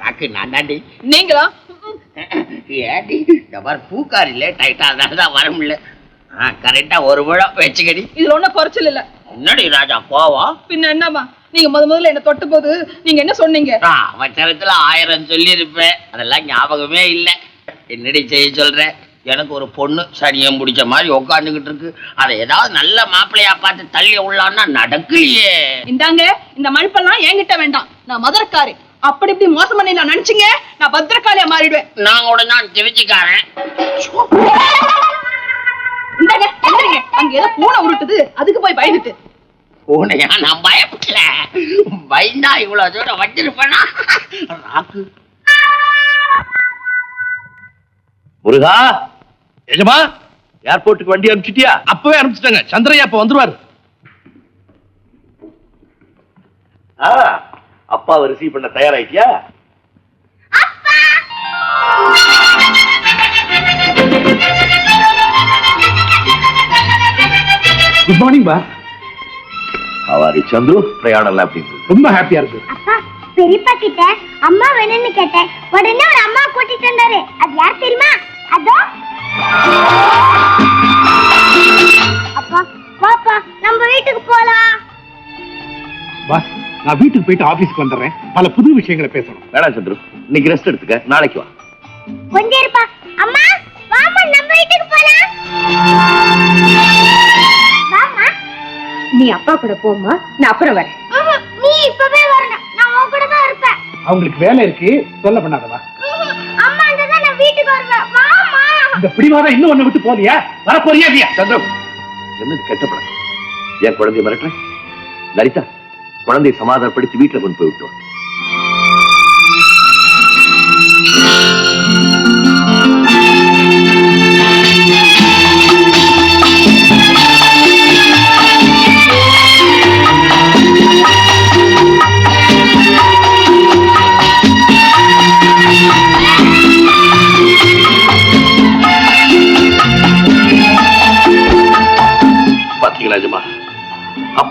ராக்கு நான் தாண்டி. நீங்களா? ஏடி மாதிரி பூக்காரி அதனால தான் வர முடியல. ஆ கரெக்டா ஒரு முழம் வச்சுக்கடி. இதுல ஒண்ணும் குறைச்சல் இல்ல. என்னடி ராஜா கோவம்? பின்ன என்னமா நீங்க முத முதல்ல என்ன தொட்ட போது நீங்க என்ன சொன்னீங்க? அவசரத்துல ஆயிரம் சொல்லியிருப்பேன். அதெல்லாம் ஞாபகமே இல்லை. என்னடி செய்ய சொல்ற? எனக்கு ஒரு பொண்ணு சனியம் பிடிச்ச மாதிரி உட்காந்துக்கிட்டு இருக்கு. அதை ஏதாவது நல்ல மாப்பிள்ளையா பார்த்து தள்ளி உள்ளான்னா நடக்கலையே. இந்தாங்க இந்த மழுப்பெல்லாம் என்கிட்ட வேண்டாம். நான் மதுரக்காரி. அப்படி இப்படி மோசம் பண்ணி நான் நினைச்சீங்க? நான் பத்திரக்காளியா மாறிடுவேன். நான் கூட தான் திருச்சிக்காரன். இந்தாங்க. அங்க ஏதோ பூனை உருட்டுது. அதுக்கு போய் பயந்துட்டு. பூனையா? நான் பயப்படல. பயந்தா இவ்வளவு தூரம் வச்சிருப்பேனா? ராக்கு. முருகா எஜமா ஏர்போர்ட்டுக்கு வண்டி அனுப்பிச்சிட்டியா? அப்பவே அனுப்பிச்சிட்டாங்க. சந்திரையா அப்ப வந்துருவாரு. அப்பாவை ரிசீவ் பண்ண தயாராயிட்டியா? குட் மார்னிங் பா அவாரி சந்துரு பிரயாணம் இருந்தது? ரொம்ப ஹாப்பியா இருக்கு. அப்பா பெரியப்பா கிட்ட அம்மா வேணும்னு கேட்டேன். உடனே ஒரு அம்மா கூட்டிட்டு வந்தாரு. அது யார் தெரியுமா? அதோ அப்பா பாப்பா நம்ம வீட்டுக்கு போலாம். பாஸ் நான் வீட்டுக்கு போயிட்டு ஆபீஸ்க்கு வந்துடுறேன். பல புது விஷயங்களை பேசணும். வேணாம் சந்துரு. இன்னைக்கு ரெஸ்ட் எடுத்துக்க. நாளைக்கு வா. கொஞ்சம் இருப்பா. அம்மா வாமா நம்ம வீட்டுக்கு போலாம். வாமா நீ அப்பா கூட போம்மா. நான் அப்புறம் வரேன். நீ இப்பவே வரணும். நான் உன் கூட தான் இருப்பேன். அவங்களுக்கு வேலை இருக்கு. சொல்ல பண்ணாதவா? அந்த பிடிவாதம் இன்னும் ஒண்ணு விட்டு போலியா வரப்போறியா இல்லையா? சந்திரம் என்னது கெட்ட என் குழந்தைய மிரட்டுறேன்? லலிதா குழந்தையை சமாதானப்படுத்தி வீட்டுல கொண்டு போய் விட்டோம்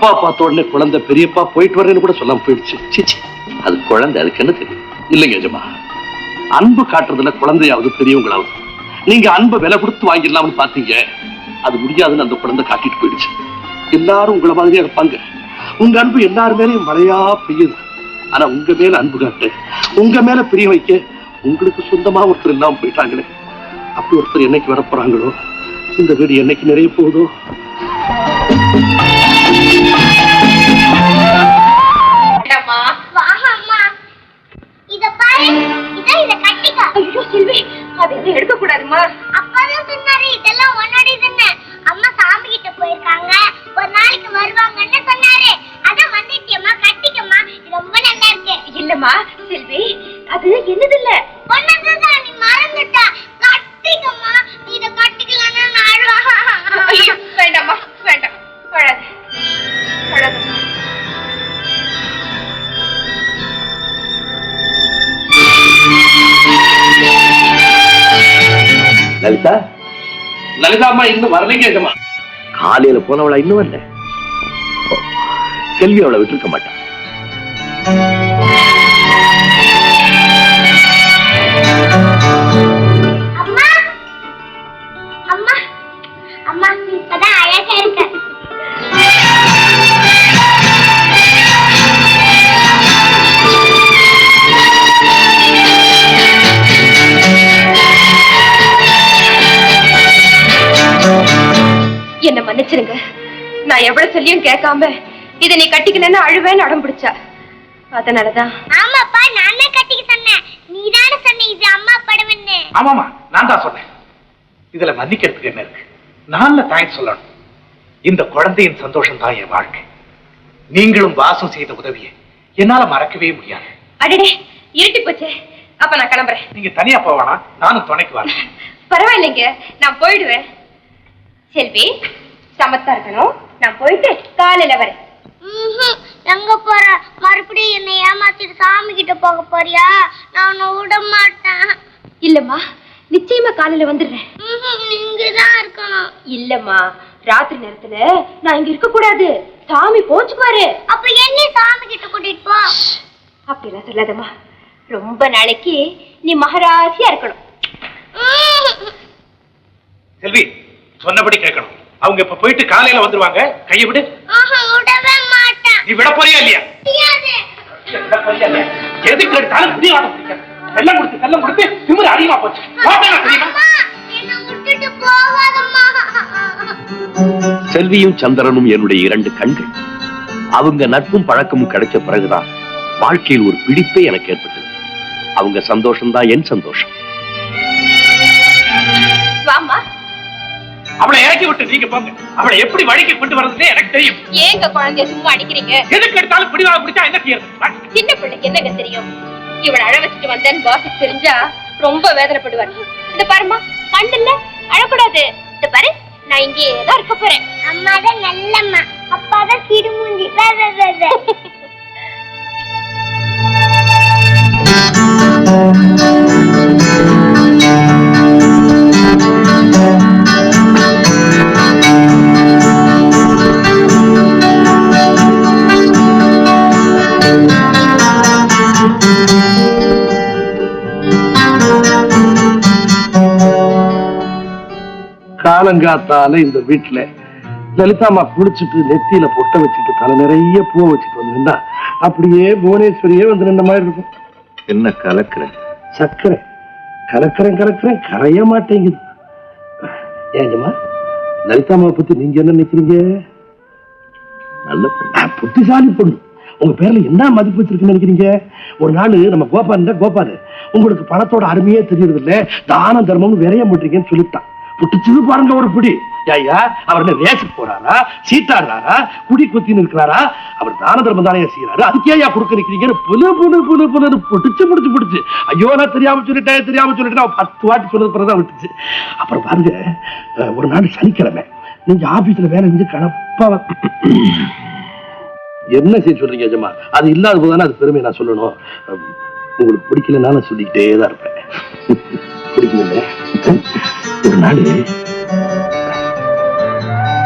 அப்பா பார்த்த உடனே குழந்தை பெரியப்பா போயிட்டு வரேன்னு கூட சொல்லாம போயிடுச்சு. சீச்சி அது குழந்தை அதுக்கு என்ன தெரியும்? இல்லைங்க எஜமா. அன்பு காட்டுறதுல குழந்தையாவது பெரியவங்களாவது. நீங்க அன்பை விலை கொடுத்து வாங்கிடலாம்னு பாத்தீங்க அது முடியாதுன்னு அந்த குழந்தை காட்டிட்டு போயிடுச்சு. எல்லாரும் உங்களை மாதிரியே இருப்பாங்க. உங்க அன்பு எல்லாரு மேலேயும் மழையா பெய்யுது. ஆனா உங்க மேல அன்பு காட்டு. உங்க மேல பிரிய வைக்க உங்களுக்கு சொந்தமா ஒருத்தர் இல்லாம போயிட்டாங்களே. அப்படி ஒருத்தர் என்னைக்கு வர போறாங்களோ இந்த வீடு என்னைக்கு நிறைய போகுதோ? எடுக்க கூடாதுமா அப்பதான் சொன்னாரு இதெல்லாம் உன்னோட தானே அம்மா சாமி கிட்ட போயிருக்காங்க. ஒரு நாளைக்கு வருவாங்கன்னு சொன்னாரு. அதான் வந்துட்டியம்மா கட்டிக்கம்மா. இது ரொம்ப நல்லா இருக்கு. இல்லம்மா செல்வி அது என்னது இல்ல? லலிதா? லலிதா அம்மா இன்னும் வரலைங்க எஜமா. காலையில போனவளா இன்னும் வரல. செல்வி அவளை விட்டுருக்க மாட்டான் மன்னிச்சிருங்க. நான் எவ்வளவு சொல்லியும் கேட்காம இதை நீ கட்டிக்கலன்னு அழுவேன்னு அடம் பிடிச்சா. அதனாலதான். ஆமாப்பா நானே கட்டிக்க சொன்னேன். நீதானே சொன்ன இது அம்மா படம்னு. ஆமாமா நான் தான் சொன்னேன். இதுல மன்னிக்கிறதுக்கு என்ன இருக்கு? நான் தேங்க்ஸ் சொல்லணும். இந்த குழந்தையின் சந்தோஷம் தான் என் வாழ்க்கை. நீங்களும் வாசம் செய்த உதவியை என்னால மறக்கவே முடியாது. அடடே இருட்டி போச்சே. அப்ப நான் கிளம்புறேன். நீங்க தனியா போவானா? நானும் துணைக்கு வரேன். பரவாயில்லைங்க நான் போயிடுவேன். செல்வி சமத்தா இருக்கணும். நான் போயிட்டு காலையில வரேன். எங்க போற? மறுபடியும் என்னை ஏமாத்திட்டு சாமி கிட்ட போக போறியா? நான் உன்னை விட மாட்டேன். இல்லம்மா நிச்சயமா காலையில வந்துடுறேன். ம்ஹும். நீ இங்கதான் இருக்கணும். இல்லம்மா ராத்திரி நேரத்துல நான் இங்க இருக்க கூடாது. சாமி போச்சு பாரு அப்ப என்ன சாமி கிட்ட கூட்டிட்டு போ. அப்படிலாம் சொல்லாதம்மா. ரொம்ப நாளைக்கு நீ மகராசியா இருக்கணும். செல்வி சொன்னபடி கேட்கணும். அவங்க இப்ப போயிட்டு காலையில வந்துருவாங்க. கையை விடு. ஆஹா, விடவே மாட்டேன். நீ விட போறியா இல்லையா? முடியாது? எதுக்கு எடுத்தாலும் பிடிக்காது செல்லம் கொடுத்து செல்லம் கொடுத்து திமிரு அதிகமா போச்சு. செல்வியும் சந்திரனும் என்னுடைய இரண்டு கண்கள். அவங்க நட்பும் பழக்கமும் கிடைச்ச பிறகுதான் வாழ்க்கையில் ஒரு பிடிப்பே எனக்கு ஏற்பட்டது. அவங்க சந்தோஷம் தான் என் சந்தோஷம். அவளை இறக்கி விட்டு நீங்க போங்க. அவளை எப்படி வழிக்கு கொண்டு வர்றதுன்னே எனக்கு தெரியும். ஏங்க குழந்தைய சும்மா அடிக்கிறீங்க? எதுக்கு எடுத்தாலும் பிடிவாதம் பிடிச்சா என்ன செய்யறது. சின்ன பிள்ளைக்கு என்னங்க தெரியும்? இவளை அழ வச்சுட்டு வந்தேன்னு பாசுக்கு தெரிஞ்சா ரொம்ப வேதனைப்படுவார் இந்த பாருமா கண்டுல அழக்கூடாது. இந்த பாரு நான் இங்கேயே தான் இருக்க போறேன். அம்மா தான் நல்லம்மா அப்பா தான் சிடுமூஞ்சி காலங்காத்தால இந்த வீட்டுல லலிதாமா குளிச்சுட்டு நெத்தியில பொட்டை வச்சுட்டு தலை நிறைய பூ வச்சுட்டு வந்து அப்படியே புவனேஸ்வரியே வந்து நின்ற மாதிரி இருக்கும். என்ன கலக்கிற? சக்கரை. கலக்கிறேன் கலக்கிறேன். கரைய மாட்டேங்குது. ஏங்கம்மா லலிதாமாவை பத்தி நீங்க என்ன நினைக்கிறீங்க? நல்ல புத்திசாலி பொண்ணு. உங்க பேர்ல என்ன மதிப்பு வச்சிருக்குன்னு நினைக்கிறீங்க? ஒரு நாள் நம்ம கோபால் கோபால். உங்களுக்கு பணத்தோட அருமையே தெரியறது இல்ல தான தர்மம் விரைய மாட்டீங்கன்னு சொல்லிட்டான். புட்டுச்சது பாருங்க ஒரு பிடி. ஐயா அவர் என்ன ரேஸுக்கு போறாரா? சீத்தாடுறாரா குடி குத்தின்னு இருக்கிறாரா? அவர் தான தர்மம் தானே செய்யறாரு அதுக்கே ஐயா கொடுக்க நிக்கிறீங்கன்னு புலு புலு புலு புலு பிடிச்சு முடிச்சு பிடிச்சு. ஐயோ நான் தெரியாம சொல்லிட்டேன் தெரியாம சொல்லிட்டேன் அவன் பத்து வாட்டி சொன்னது பிறகுதான் விட்டுச்சு. அப்புறம் பாருங்க ஒரு நாள் சனிக்கிழமை நீங்க ஆபீஸ்ல வேலை செஞ்சு கணப்பா என்ன செய்ய சொல்றீங்க ஜமா அது இல்லாத போதுதானே அது பெருமை நான் சொல்லணும். உங்களுக்கு பிடிக்கலன்னா நான் சொல்லிக்கிட்டே தான் இருப்பேன். பிடிக்கல ஒரு நாள்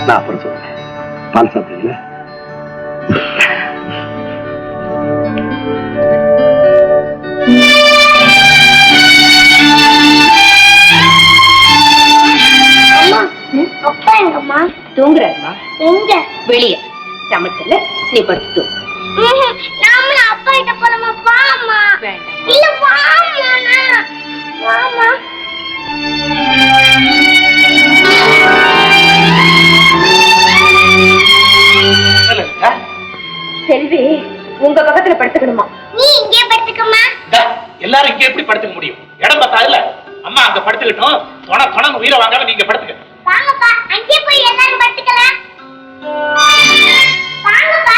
நான் அப்புறம் சொல்றேன். பால் சாப்பிடுறீங்களா? அம்மா அப்பா எங்கம்மா? தூங்குறாருமா? எங்க? வெளியே. சமைச்சல நீ படுத்து அப்பா கிட்ட போலாமா? வாமா இல்ல வாமா வாமா செல்வி உங்க பக்கத்துல படுத்துக்கணுமா? நீ இங்கே படுத்துக்கம்மா. எல்லாரும் இங்க எப்படி படுத்துக்க முடியும்? இடம் பத்தாதுல அம்மா அங்க படுத்துக்கிட்டோம். தொண தொண உயிரை வாங்காம நீங்க படுத்துக்க. வாங்கப்பா அங்கே போய் எல்லாரும் படுத்துக்கலாம். வாங்கப்பா.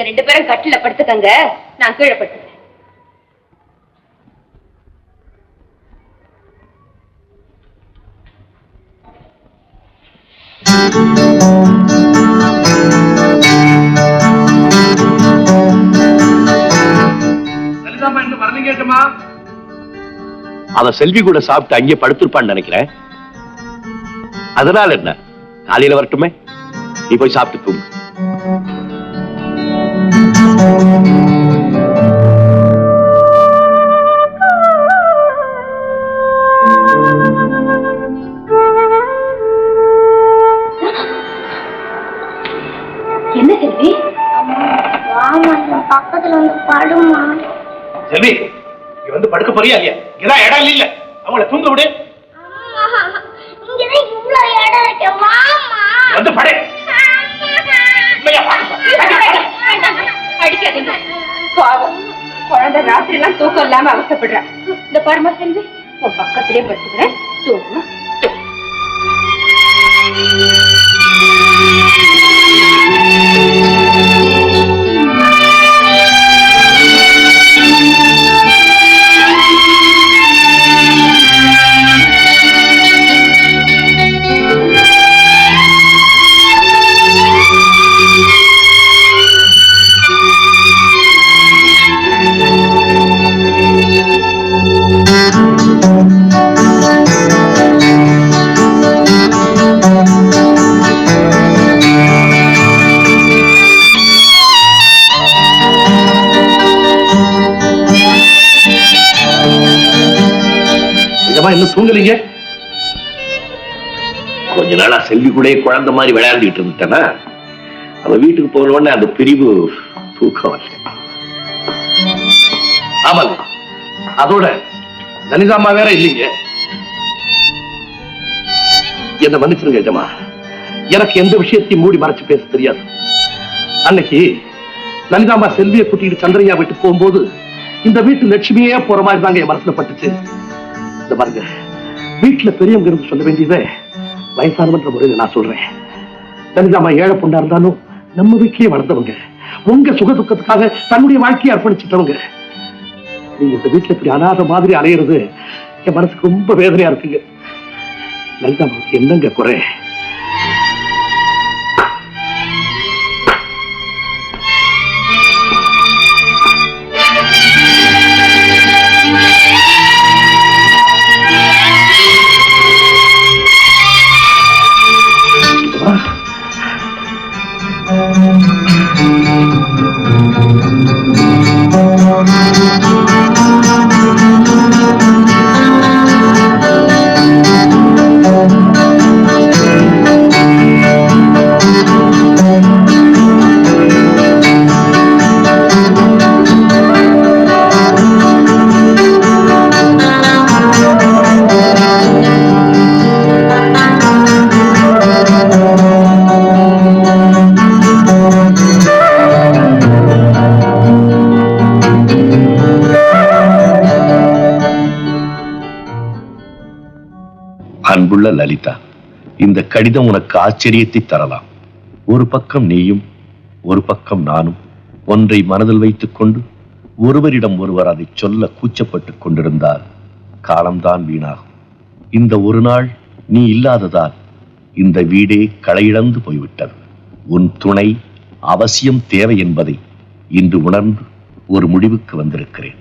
நீங்க ரெண்டு பேரும் கட்டில படுத்துக்கங்க. நான் கீழே படுத்துக்கிறேன். ஏஜமா அவன் செல்வி கூட சாப்பிட்டு அங்கே படுத்திருப்பான்னு நினைக்கிறேன். அதனால என்ன? காலையில வரட்டுமே? நீ போய் சாப்பிட்டு தூங்கு. என்ன செல்வி? பக்கத்துல வந்து படுமா? செல்வி இங்க வந்து படுக்க போறியா இல்லையா? இங்கதான் இடம் இல்ல. அவங்கள தூங்க விடு. வந்து படு. அடிக்காதீங்க. பாவம். குழந்தை ராத்திரி எல்லாம் தூக்கம் இல்லாம அவசப்படுறா இந்த பாருமா செல்வி உன் பக்கத்திலே படுத்துக்கிறேன். தூங்கு. இதமா தூங்கலீங்க கொஞ்ச நாளா செல்வி கூட குழந்தை மாதிரி விளையாண்டுட்டு இருந்துட்டேனா? அவ வீட்டுக்கு போன உடனே அந்த பிரிவு தூக்கம் வரல. ஆமாங்க. அதோட தனிதாமா வேற இல்லைங்க. என்ன மன்னிச்சிருங்க எஜமா. எனக்கு எந்த விஷயத்தையும் மூடி மறைச்சு பேச தெரியாது. அன்னைக்கு லலிதாம்மா செல்வியை கூட்டிட்டு சந்திரையா விட்டு போகும்போது இந்த வீட்டு லட்சுமியே போற மாதிரி தாங்க என் மனசுல பட்டுச்சு. இந்த பாருங்க. வீட்டுல பெரியவங்க இருந்து சொல்ல வேண்டியதை வயசானவன்ற முறையில் நான் சொல்றேன். தனிதாமா ஏழை பொண்ணா இருந்தாலும் நம்ம வீட்லயே வளர்ந்தவங்க. உங்க சுக துக்கத்துக்காக தன்னுடைய வாழ்க்கையை அர்ப்பணிச்சிட்டவங்க. நீங்க இந்த வீட்டுல இப்படி அனாத மாதிரி அலையிறது என் மனசுக்கு ரொம்ப வேதனையா இருக்குங்க. லலிதாம்மாவுக்கு என்னங்க குறை? கடிதம் உனக்கு ஆச்சரியத்தை தரலாம். ஒரு பக்கம் நீயும் ஒரு பக்கம் நானும் ஒன்றை மனதில் வைத்துக் கொண்டு ஒருவரிடம் ஒருவர் அதை சொல்ல கூச்சப்பட்டுக் கொண்டிருந்தால் காலம்தான் வீணாகும். இந்த ஒரு நாள் நீ இல்லாததால் இந்த வீடே களையிழந்து போய்விட்டது. உன் துணை அவசியம் தேவை என்பதை இன்று உணர்ந்து ஒரு முடிவுக்கு வந்திருக்கிறேன்.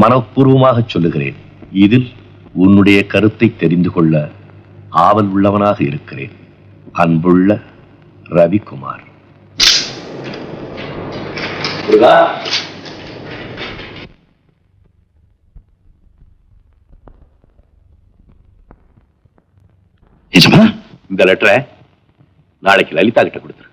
மனப்பூர்வமாக சொல்லுகிறேன். இதில் உன்னுடைய கருத்தை தெரிந்து கொள்ள ஆவல் உள்ளவனாக இருக்கிறேன். அன்புள்ள ரவிக்குமார். முருகா. இந்த லெட்டரை நாளைக்கு லலிதா கிட்ட கொடுத்துரு.